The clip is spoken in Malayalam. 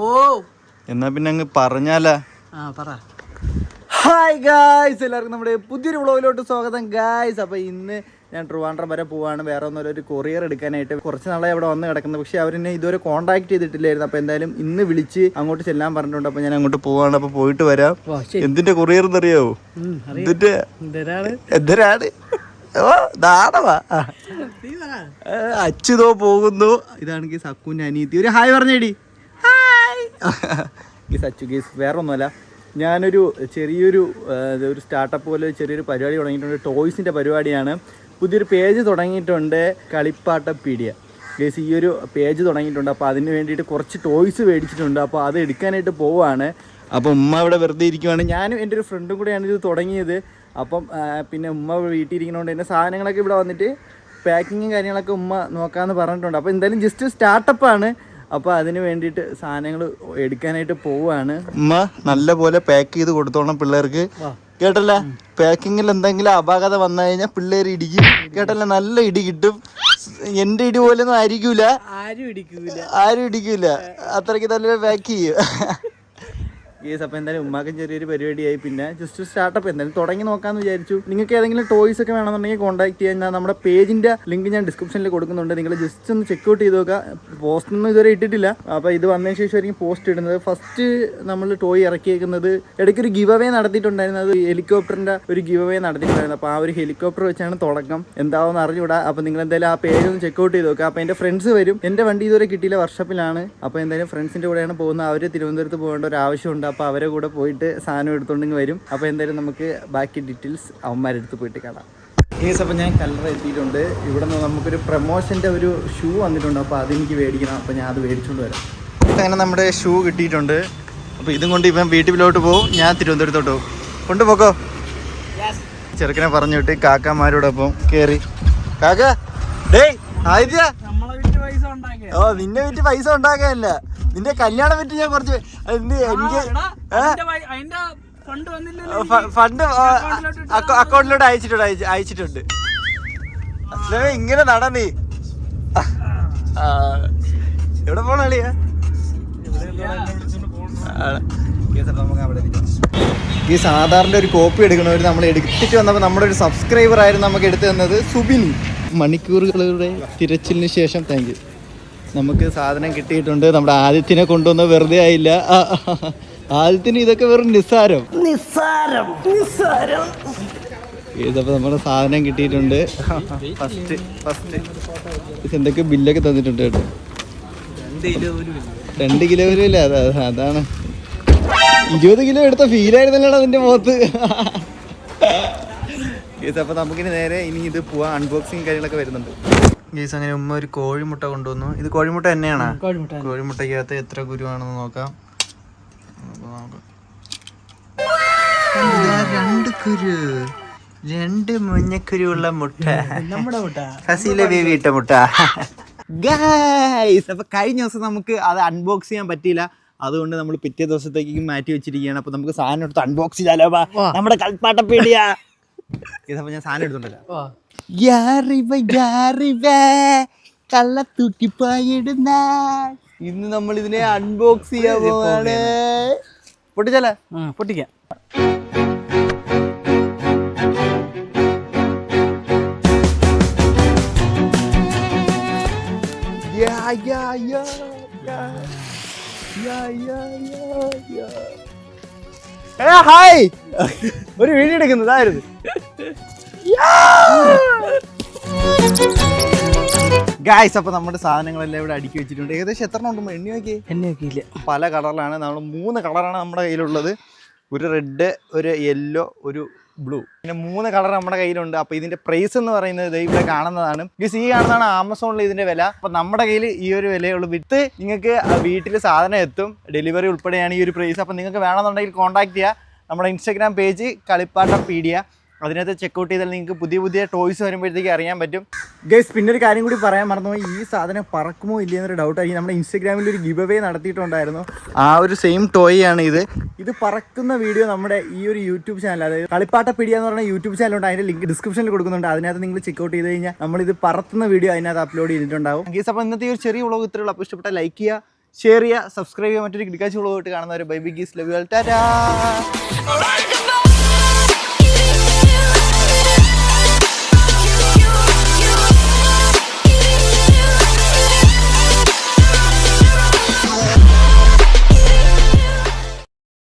ഓ. എന്നാ പിന്നെ അങ്ങ് പറഞ്ഞാലാ. ആ പറ. ഹായ് ഗായ്സ് എല്ലാവർക്കും നമ്മുടെ പുതിയൊരു വ്ളോഗിലോട്ട് സ്വാഗതം. ഗായ്സ് അപ്പോൾ ഇന്ന് ഞാൻ ട്രിവാൻഡ്രം വരെ പോവാണ്. വേറെ ഒന്നും ഒരു കൊറിയർ എടുക്കാനായിട്ട്. കുറച്ച് നാളെ അവിടെ വന്ന് കിടക്കുന്നത് പക്ഷേ അവരെന്നെ ഇതുവരെ കോൺടാക്ട് ചെയ്തിട്ടില്ലായിരുന്നു. അപ്പോൾ എന്തായാലും ഇന്ന് വിളിച്ച് അങ്ങോട്ട് ചെല്ലാൻ പറഞ്ഞിട്ടുണ്ട്. അപ്പോൾ ഞാൻ അങ്ങോട്ട് പോവാണ്. അപ്പോൾ പോയിട്ട് വരാം. എന്തിന്റെ കൊറിയർ എന്നറിയാവോ? എന്തിന്റെ? അച്ചുതോ പോകുന്നു. ഇതാണെങ്കിൽ സക്കുന്റെ അനീതി ഒരു ഹായ് പറഞ്ഞേടി. ഗീസ് അച്ചു ഗീസ് വേറൊന്നുമല്ല. ഞാനൊരു ചെറിയൊരു ഒരു സ്റ്റാർട്ടപ്പ് പോലെ ചെറിയൊരു പരിപാടി തുടങ്ങിയിട്ടുണ്ട്. ടോയ്സിന്റെ പരിപാടിയാണ്. പുതിയൊരു പേജ് തുടങ്ങിയിട്ടുണ്ട് കളിപ്പാട്ട പീഡിയ ഗേസ് ഈ ഒരു പേജ് തുടങ്ങിയിട്ടുണ്ട്. അപ്പോൾ അതിന് വേണ്ടിയിട്ട് കുറച്ച് ടോയ്സ് മേടിച്ചിട്ടുണ്ട്. അപ്പോൾ അത് എടുക്കാനായിട്ട് പോവുകയാണ് അപ്പോൾ ഉമ്മ ഇവിടെ വെറുതെ ഇരിക്കുവാണ്. ഞാനും എന്റെ ഒരു ഫ്രണ്ടും കൂടെയാണ് ഇത് തുടങ്ങിയത്. അപ്പം പിന്നെ ഉമ്മ വീട്ടിൽ ഇരിക്കുന്നതുകൊണ്ട് എന്റെ സാധനങ്ങളൊക്കെ ഇവിടെ വന്നിട്ട് പാക്കിങ്ങും കാര്യങ്ങളൊക്കെ ഉമ്മ നോക്കാമെന്ന് പറഞ്ഞിട്ടുണ്ട്. അപ്പോൾ എന്തായാലും ജസ്റ്റ് സ്റ്റാർട്ടപ്പാണ് അപ്പോൾ അതിന് വേണ്ടിട്ട് സാധനങ്ങൾ എടുക്കാനായിട്ട് പോവാണ്. ഉമ്മ നല്ല പോലെ പാക്ക് ചെയ്ത് കൊടുത്തോണം പിള്ളേർക്ക്. കേട്ടല്ലേ? പാക്കിങ്ങിൽ എന്തെങ്കിലും അപാകത വന്നു കഴിഞ്ഞാൽ പിള്ളേർ ഇടിക്കും. കേട്ടല്ലേ? നല്ല ഇടി കിട്ടും. എന്റെ ഇടി പോലെ ഒന്നും ആയിരിക്കൂല. ആരും ഇടിക്കൂല. ആരും ഇടിക്കൂല. അത്രയ്ക്ക് നല്ല പാക്ക് ചെയ്യും. യെസ് അപ്പോൾ എന്തായാലും ഉമ്മാക്കും ചെറിയൊരു പരിപാടിയായി. പിന്നെ ജസ്റ്റ് സ്റ്റാർട്ടപ്പ് എന്തായാലും തുടങ്ങി നോക്കാമെന്ന് വിചാരിച്ചു. നിങ്ങൾക്ക് ഏതെങ്കിലും ടോയ്സ് ഒക്കെ വേണമെന്നുണ്ടെങ്കിൽ കോൺടാക്ട് ചെയ്യാൻ ഞാൻ നമ്മുടെ പേജിന്റെ ലിങ്ക് ഞാൻ ഡിസ്ക്രിപ്ഷനിൽ കൊടുക്കുന്നുണ്ട്. നിങ്ങൾ ജസ്റ്റ് ഒന്ന് ചെക്ക് ഔട്ട് ചെയ്ത് നോക്കുക. പോസ്റ്റൊന്നും ഇതുവരെ ഇട്ടിട്ടില്ല. അപ്പോൾ ഇത് വന്നതിന് ശേഷമായിരിക്കും പോസ്റ്റ് ഇടുന്നത്. ഫസ്റ്റ് നമ്മൾ ടോയ് ഇറക്കിയേക്കുന്നത്. ഇടയ്ക്ക് ഒരു ഗിവ് അവേ നടത്തിയിട്ടുണ്ടായിരുന്നു. അത് ഹെലികോപ്റ്ററിന്റെ ഒരു ഗിവ് അവേ നടത്തിയിട്ടുണ്ടായിരുന്നു. അപ്പോൾ ആ ഒരു ഹെലികോപ്റ്റർ വെച്ചാണ് തുടക്കം. എന്താവെന്ന് അറിഞ്ഞുകൂടാ. അപ്പോൾ നിങ്ങൾ എന്തായാലും ആ പേജ് ഒന്ന് ചെക്ക് ഔട്ട് ചെയ്ത് നോക്കുക. അപ്പോൾ എന്റെ ഫ്രണ്ട്സ് വരും. എന്റെ വണ്ടി ഇതുവരെ കിട്ടിയില്ല. വർഷപ്പിലാണ് അപ്പോൾ എന്തായാലും ഫ്രണ്ട്സിന്റെ കൂടെയാണ് പോകുന്നത്. അവർ തിരുവനന്തപുരത്ത് പോകേണ്ട ഒരു ആവശ്യമുണ്ട്. അപ്പോൾ അവരെ കൂടെ പോയിട്ട് സാധനം എടുത്തുകൊണ്ടെങ്കിൽ വരും. അപ്പോൾ എന്തായാലും നമുക്ക് ബാക്കി ഡീറ്റെയിൽസ് അവന്മാരുടെ അടുത്ത് പോയിട്ട് കാണാം. കേസ് അപ്പോൾ ഞാൻ കല്ലറ എത്തിയിട്ടുണ്ട്. ഇവിടെ നിന്ന് നമുക്കൊരു പ്രൊമോഷന്റെ ഒരു ഷൂ വന്നിട്ടുണ്ട്. അപ്പോൾ അതെനിക്ക് മേടിക്കണം. അപ്പോൾ ഞാൻ അത് മേടിച്ചുകൊണ്ട് വരാം. അങ്ങനെ നമ്മുടെ ഷൂ കിട്ടിയിട്ടുണ്ട്. അപ്പോൾ ഇതും കൊണ്ട് ഇവൻ വീട്ടിലോട്ട് പോകും ഞാൻ തിരുവനന്തപുരത്തോട്ട് പോകും കൊണ്ടുപോക്കോ ചെറുക്കനെ പറഞ്ഞു വിട്ട് കാക്കാമാരോടൊപ്പം കയറി കാക്ക ഡേയ് ഉണ്ടാക്കിയ. ഓ നിന്നെ വീട്ടിൽ പൈസ ഉണ്ടാക്കാനല്ല. നിന്റെ കല്യാണം പറ്റി ഞാൻ കുറച്ച് എന്ത് എനിക്ക് ഫണ്ട് അക്കൗണ്ടിലോട്ട് അയച്ചിട്ടുണ്ട് അയച്ചു അയച്ചിട്ടുണ്ട്. അസ്ലമേ ഇങ്ങനെ നടന്നേ എവിടെ പോണ അളിയാ ഈ സാധാരണ ഒരു കോപ്പി എടുക്കണവർ നമ്മൾ എടുത്തിട്ട് വന്നപ്പോൾ നമ്മുടെ ഒരു സബ്സ്ക്രൈബർ ആയിരുന്നു നമുക്ക് എടുത്തു തന്നത് സുബിൻ മണിക്കൂറുകളുടെ തിരച്ചിലിന് ശേഷം താങ്ക് യു നമുക്ക് സാധനം കിട്ടിയിട്ടുണ്ട്. നമ്മുടെ ആദിത്യനെ കൊണ്ടുവന്ന് വെറുതെ ആയില്ല. ആദിത്യന് ഇതൊക്കെ വെറും നിസ്സാരം. നിസ്സാരം. നിസ്സാരം. ഇതപ്പോൾ നമ്മുടെ സാധനം കിട്ടിയിട്ടുണ്ട്. First first. എന്തൊക്കെ ബില്ലൊക്കെ തന്നിട്ടുണ്ട് കേട്ടോ. രണ്ട് കിലോ വരും ഇല്ല അതാ അതാണ്. ഇരുപത് കിലോ എടുത്ത ഫീലായിരുന്നല്ലോ അതിന്റെ മുഖത്ത്. ഗീസ് അപ്പൊ നമുക്കിനി നേരെ ഇനി ഇത് പോവാ. അൺബോക്സിങ് കാര്യങ്ങളൊക്കെ വരുന്നുണ്ട്. ഗേസ് അങ്ങനെ ഉമ്മ ഒരു കോഴിമുട്ട കൊണ്ടുവന്നു. ഇത് കോഴിമുട്ട തന്നെയാണ്? കോഴിമുട്ട കോഴിമുട്ടയ്ക്കകത്ത് എത്ര ഗുരുവാണെന്ന് നോക്കാം. രണ്ട് കുരു. രണ്ട് മുട്ട. നമ്മുടെ മുട്ട. ഫസീല ബേബി ഇട്ട മുട്ട. ഗൈസ് അപ്പൊ കഴിഞ്ഞ ദിവസം നമുക്ക് അത് അൺബോക്സ് ചെയ്യാൻ പറ്റിയില്ല. അതുകൊണ്ട് നമ്മൾ പിറ്റേ ദിവസത്തേക്ക് മാറ്റി വെച്ചിരിക്കുകയാണ്. അപ്പൊ നമുക്ക് സാധനം എടുത്ത് അൺബോക്സ് ചെയ്താലോ നമ്മുടെ കൽപ്പാട്ട പേടിയാ ഇതപ്പോ ഞാൻ സാധനം എടുത്തോണ്ടല്ലോ കള്ള തൂക്കിപ്പായിടുന്ന ഇന്ന് നമ്മൾ ഇതിനെ അൺബോക്സ് ചെയ്യാൻ പോവാണ്. പൊട്ടിച്ചാലേ? പൊട്ടിക്കാം. yeah, yeah, yeah. Yeah, yeah, yeah, yeah. ഏ ഹായ്. ഒരു വീഡിയോ എടുക്കുന്നതായിരുന്നു ഗായ്സ് അപ്പൊ നമ്മുടെ സാധനങ്ങളെല്ലാം ഇവിടെ അടുക്കി വെച്ചിട്ടുണ്ട്. ഏകദേശം എത്ര ഉണ്ട്? എണ്ണി നോക്കി എണ്ണി നോക്കിയില്ല. പല കളറിലാണ്. നമ്മൾ മൂന്ന് കളറാണ് നമ്മുടെ കയ്യിലുള്ളത്. ഒരു റെഡ് ഒരു യെല്ലോ ഒരു ബ്ലൂ. പിന്നെ മൂന്ന് കളർ നമ്മുടെ കയ്യിലുണ്ട്. അപ്പൊ ഇതിന്റെ പ്രൈസ് എന്ന് പറയുന്നത് ഇവിടെ കാണുന്നതാണ്. ഗസ് ഈ കാണുന്നതാണ് ആമസോണിൽ ഇതിന്റെ വില. അപ്പൊ നമ്മുടെ കയ്യിൽ ഈ ഒരു വിലയുള്ളൂ വിത്ത് നിങ്ങൾക്ക് വീട്ടിൽ സാധനം എത്തും. ഡെലിവറി ഉൾപ്പെടെയാണ് ഈ ഒരു പ്രൈസ് അപ്പൊ നിങ്ങൾക്ക് വേണമെന്നുണ്ടെങ്കിൽ കോൺടാക്ട് ചെയ്യുക നമ്മുടെ ഇൻസ്റ്റാഗ്രാം പേജ് കളിപ്പാട്ടം പീഡിയ അതിനകത്ത് ചെക്കൗട്ട് ചെയ്താൽ നിങ്ങൾക്ക് പുതിയ പുതിയ ടോയ്സ് വരുമ്പോഴത്തേക്ക് അറിയാൻ പറ്റും. ഗൈസ് പിന്നെ ഒരു കാര്യം കൂടി പറയാൻ മറന്നു ഈ സാധനം പറക്കുമോ ഇല്ലേ എന്നൊരു ഡൗട്ട് ആയി. നമ്മുടെ ഇൻസ്റ്റാഗ്രാമിൽ ഒരു ഗിവ് അവേ നടത്തിയിട്ടുണ്ടായിരുന്നു. ആ ഒരു സെയിം ടോയ് ആണ് ഇത്. ഇത് പറക്കുന്ന വീഡിയോ നമ്മുടെ ഈ ഒരു യൂട്യൂബ് ചാനൽ അതായത് കളിപ്പാട്ട പിടിയ എന്ന് പറഞ്ഞ യൂട്യൂബ് ചാനലുണ്ട് അതിന്റെ ലിങ്ക് ഡിസ്ക്രിപ്ഷനിൽ കൊടുക്കുന്നുണ്ട്. അതിനകത്ത് നിങ്ങൾ ചെക്കൗട്ട് ചെയ്ത് കഴിഞ്ഞാൽ നമ്മൾ ഇത് പറത്തുന്ന വീഡിയോ അതിനകത്ത് അപ്ലോഡ് ചെയ്തിട്ടുണ്ടാവും. ഗീസ് അപ്പോൾ ഇന്നത്തെ ഒരു ചെറിയ വ്ളോഗ് ഇത്രയുള്ള അപ്പോൾ ഇഷ്ടപ്പെട്ട ലൈക്ക് ചെയ്യുക ഷെയർ ചെയ്യുക സബ്സ്ക്രൈബ് ചെയ്യുക. മറ്റൊരു കിടക്കാച്ചുള്ളതായിട്ട് കാണുന്നവർ ബൈ ഗീസ് ലവ് ടാറ്റാ